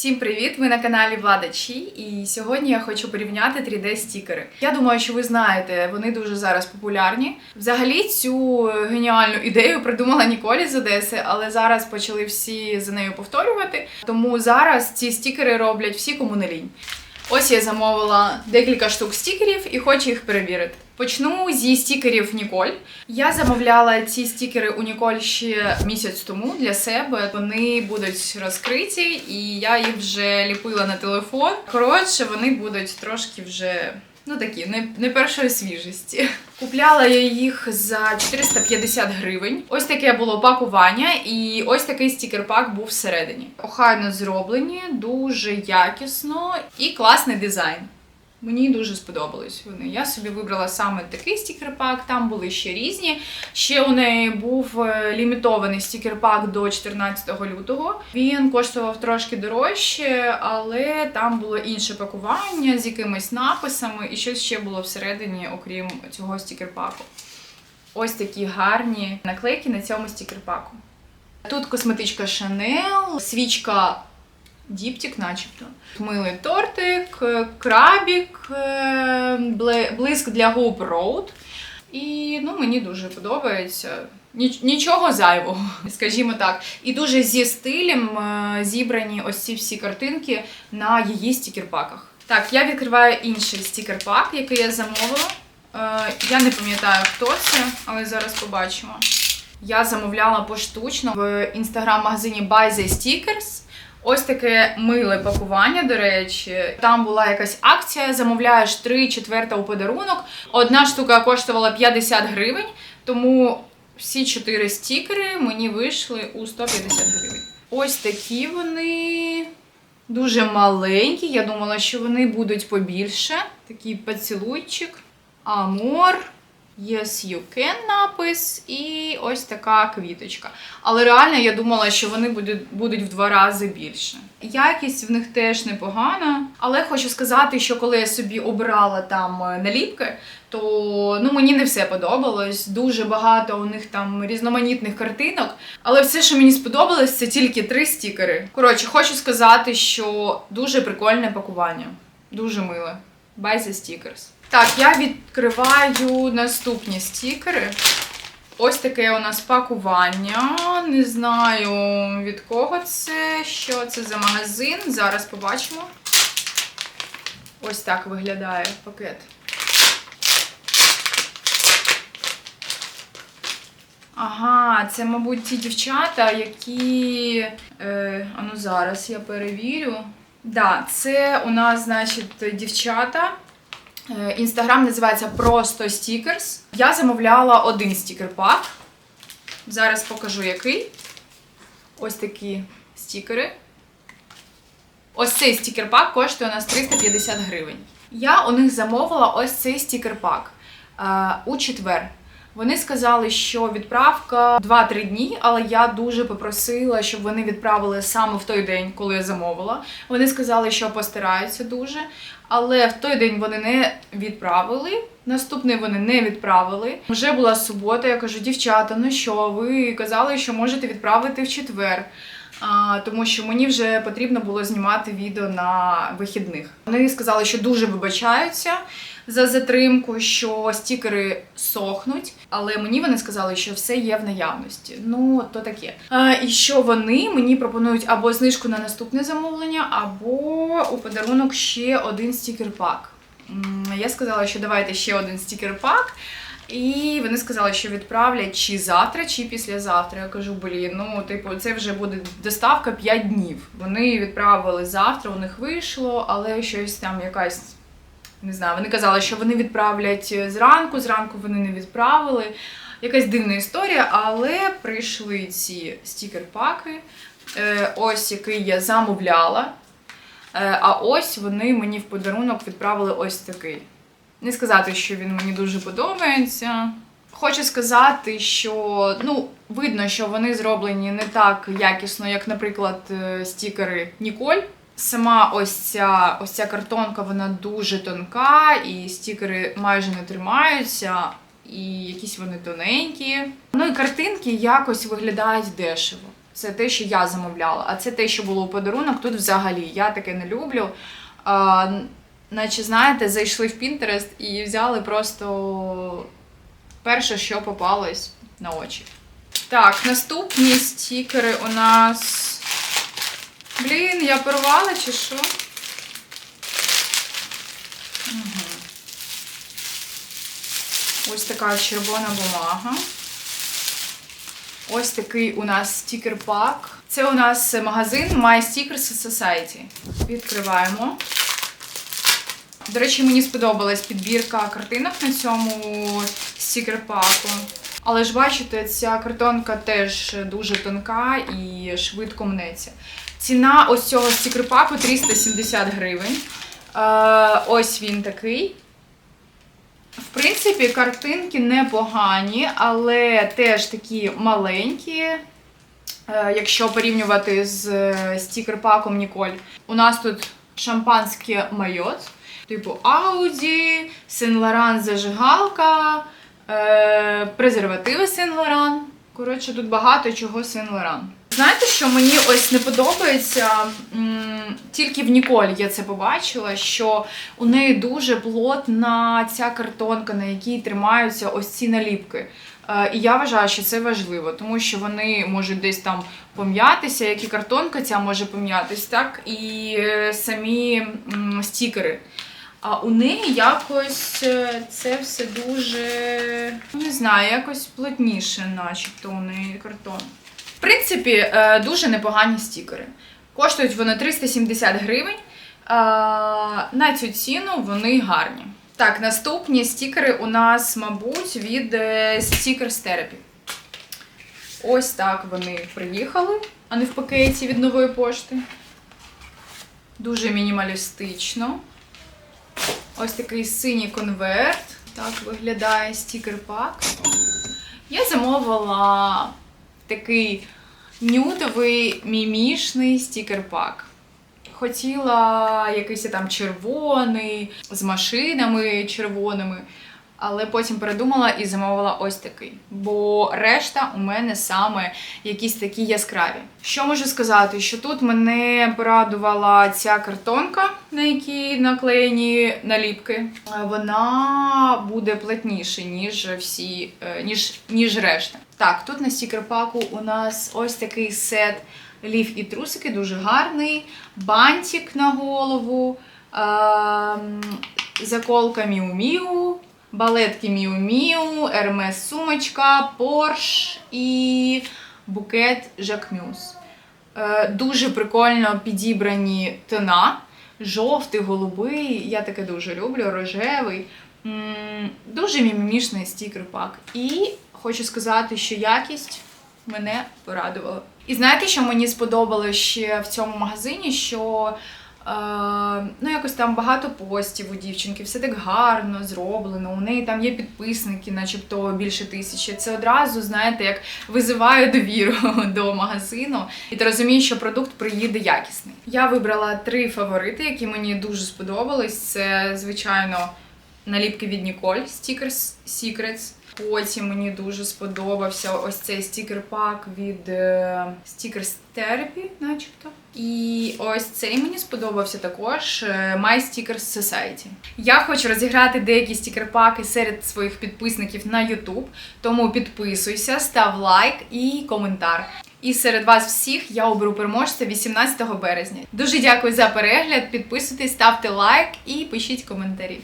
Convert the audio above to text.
Всім привіт! Ви на каналі Влада Чі, і сьогодні я хочу порівняти 3D-стікери. Я думаю, що ви знаєте, вони дуже зараз популярні. Взагалі цю геніальну ідею придумала Ніколі з Одеси, але зараз почали всі за нею повторювати. Тому зараз ці стікери роблять всі, кому. Ось я замовила декілька штук стікерів і хочу їх перевірити. Почну зі стікерів Ніколь. Я замовляла ці стікери у Ніколь ще місяць тому для себе. Вони будуть розкриті, і я їх вже ліпила на телефон. Коротше, вони будуть трошки вже. Ну такі, не, не першої свіжості. Купляла я їх за 450 гривень. Ось таке було пакування, і ось такий стікер-пак був всередині. Охайно зроблені, дуже якісно і класний дизайн. Мені дуже сподобались вони. Я собі вибрала саме такий стікер-пак, там були ще різні. Ще у неї був е, лімітований стікер-пак до 14 лютого. Він коштував трошки дорожче, але там було інше пакування з якимись написами, і щось ще було всередині, окрім цього стікер-паку. Ось такі гарні наклейки на цьому стікер-паку. Тут косметичка Chanel, свічка Діптік, начебто. Милий тортик, е, крабік, е, блиск для губ Road. І ну, мені дуже подобається. Нічого зайвого, скажімо так. І дуже зі стилем е, зібрані ось ці всі картинки на її стікерпаках. Так, я відкриваю інший стікерпак, який я замовила. Я не пам'ятаю, хто це, але зараз побачимо. Я замовляла поштучно в інстаграм-магазині Buy the Stickers. Ось таке миле пакування, до речі. Там була якась акція, замовляєш 3 четверта у подарунок. Одна штука коштувала 50 гривень, тому всі чотири стікери мені вийшли у 150 гривень. Ось такі вони дуже маленькі. Я думала, що вони будуть побільше. Такий поцілуйчик, амор. Yes, you can напис і ось така квіточка. Але реально я думала, що вони будуть, будуть в два рази більше. Якість в них теж непогана. Але хочу сказати, що коли я собі обрала там е, наліпки, то ну мені не все подобалось. Дуже багато у них там різноманітних картинок. Але все, що мені сподобалось, це тільки три стікери. Коротше, хочу сказати, що дуже прикольне пакування. Дуже миле. Buy the stickers. Так, я відкриваю наступні стікери. Ось таке у нас пакування. Не знаю від кого це, що це за магазин. Зараз побачимо. Ось так виглядає пакет. Ага, це, мабуть, ті дівчата, які. Е, а ну зараз я перевірю. Да, це у нас, значить, дівчата. Е, Інстаграм називається просто Stickers. Я замовляла один стікер-пак. Зараз покажу який. Ось такі стікери. Ось цей стікер-пак коштує у нас 350 гривень. Я у них замовила ось цей стікер-пак е, у четвер. Вони сказали, що відправка 2-3 дні, але я дуже попросила, щоб вони відправили саме в той день, коли я замовила. Вони сказали, що постараються дуже, але в той день вони не відправили. Наступний вони не відправили. Вже була субота. Я кажу, дівчата, ну що, ви казали, що можете відправити в четвер. Тому що мені вже потрібно було знімати відео на вихідних. Вони сказали, що дуже вибачаються за затримку, що стікери сохнуть, але мені вони сказали, що все є в наявності. Ну, то таке. І що вони мені пропонують або знижку на наступне замовлення, або у подарунок ще один стікер-пак. Я сказала, що давайте ще один стікер-пак. І вони сказали, що відправлять чи завтра, чи післязавтра. Я кажу, блін, ну типу, це вже буде доставка 5 днів. Вони відправили завтра, у них вийшло, але щось там якась. Не знаю, вони казали, що вони відправлять зранку, зранку вони не відправили. Якась дивна історія, але прийшли ці стікер-паки. Е, ось який я замовляла. Е, а ось вони мені в подарунок відправили ось такий. Не сказати, що він мені дуже подобається. Хочу сказати, що ну, видно, що вони зроблені не так якісно, як, наприклад, е, стікери Ніколь. Сама ось ця, ось ця картонка, вона дуже тонка, і стікери майже не тримаються, і якісь вони тоненькі. Ну і картинки якось виглядають дешево. Це те, що я замовляла. А це те, що було у подарунок. Тут взагалі я таке не люблю. Наче, знаєте, зайшли в Pinterest і взяли просто перше, що попалось на очі. Так, наступні стікери у нас. Блін, я порвала чи що? Угу. Ось така червона бумага. Ось такий у нас стікер-пак. Це у нас магазин My Stickers Society. Відкриваємо. До речі, мені сподобалась підбірка картинок на цьому стікер-паку. Але ж бачите, ця картонка теж дуже тонка і швидко мнеться. Ціна ось цього стікер-паку 370 гривень. Е, ось він такий. В принципі, картинки непогані, але теж такі маленькі. Е, Якщо порівнювати з е, стікер-паком Ніколь, у нас тут шампанське майот, типу Ауді, Сен-Лоран зажигалка, е, презервативи Сен-Лоран. Коротше, тут багато чого Сен-Лоран. Знаєте, що мені ось не подобається? Тільки в Ніколь я це побачила, що у неї дуже плотна ця картонка, на якій тримаються ось ці наліпки. Е, І я вважаю, що це важливо, тому що вони можуть десь там пом'ятися, як і картонка ця може пом'ятись, так і е, самі стікери. А у неї якось е, це все дуже не знаю, якось плотніше, начебто у неї картон. В принципі, е, дуже непогані стікери. Коштують вони 370 гривень. Е, На цю ціну вони гарні. Так, наступні стікери у нас, мабуть, від Stickers Therapy. Ось так вони приїхали, а не в пакеті від нової пошти. Дуже мінімалістично. Ось такий синій конверт. Так виглядає стікер-пак. Я замовила такий нюдовий мімішний стікер-пак. Хотіла якийсь там червоний, з машинами червоними, але потім передумала і замовила ось такий. Бо решта у мене саме якісь такі яскраві. Що можу сказати? Що тут мене порадувала ця картонка, на якій наклеєні наліпки. Вона буде плотніше, ніж всі, е, ніж, ніж решта. Так, тут на стікер-паку у нас ось такий сет лів і трусики, дуже гарний. Бантик на голову, ем, заколка Міу-Міу, балетки Міу-Міу, Ермес сумочка, Порш і букет Жакмюз. Е, Дуже прикольно підібрані тона. Жовтий, голубий, я таке дуже люблю, рожевий. Дуже мімімішний стікер-пак. І хочу сказати, що якість мене порадувала. І знаєте, що мені сподобалося ще в цьому магазині? Що ну, якось там багато постів у дівчинки, все так гарно зроблено. У неї там є підписники, начебто більше тисячі. Це одразу, знаєте, як визиває довіру до магазину, і ти розумієш, що продукт приїде якісний. Я вибрала три фаворити, які мені дуже сподобались. Це, звичайно, наліпки від Ніколь Stickers Secrets. Потім мені дуже сподобався ось цей стікер-пак від Stickers Therapy, начебто. І ось цей мені сподобався також е, My Stickers Society. Я хочу розіграти деякі стікер-паки серед своїх підписників на YouTube, тому підписуйся, став лайк і коментар. І серед вас всіх я оберу переможця 18 березня. Дуже дякую за перегляд. Підписуйтесь, ставте лайк і пишіть коментарі.